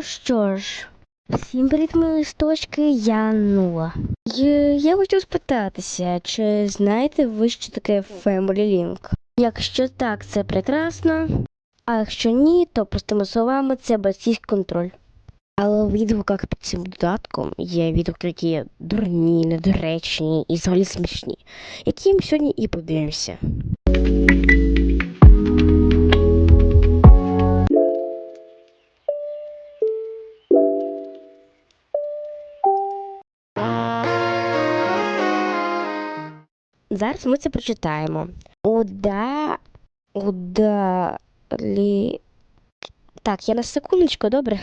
Ну що ж, всім привіт, мої листочки, я Нула. Е, Я хочу спитатися, чи знаєте ви, що таке Family Link? Якщо так, це прекрасно. А якщо ні, то простими словами це батьківський контроль. Але в відгуках під цим додатком є відгуки, які дурні, недоречні і взагалі смішні, які ми сьогодні і подивимося. Зараз ми це прочитаємо. Уда. Удалі. Так, я на секундочку, добре.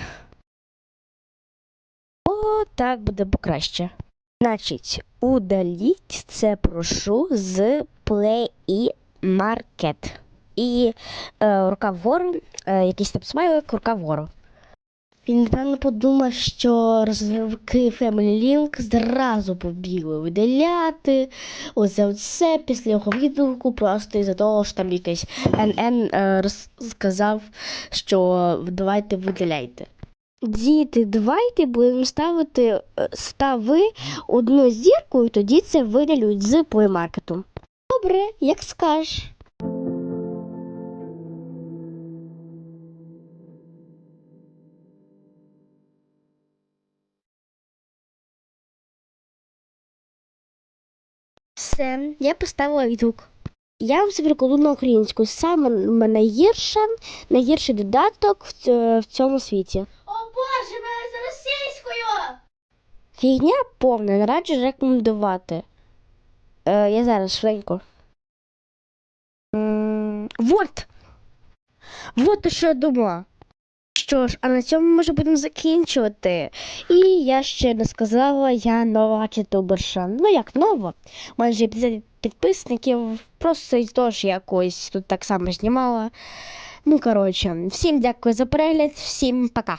О, так буде покраще. Значить, удаліть це прошу з Play Market. І е, рука вгору, е, якийсь там смайлик, рука вгору. Він напевно подумав, що розробники Family Link зразу побігли видаляти. Оце оце після його відгуку, просто із-за того, що там якийсь НН е, розказав, що давайте видаляйте. Діти, давайте будемо ставити е, стави одну зірку, і тоді це видалють з плеймаркету. Добре, як скажеш. Все, я поставила відгук. Я вам рекомендую на українську. Саме найгірше, найгірший додаток в, в цьому світі. О боже, мене з російською! Фігня повна, не раджу рекомендувати. Е, я зараз швиденько. М, Вот! Вот те, що я думала. Що ж, а на цьому ми вже будемо закінчувати. І я ще не сказала, я нова ютуберша. Ну як нова? Майже 50 підписників. Просто того, якось тут так само знімала. Ну, коротше, всім дякую за перегляд, всім пока.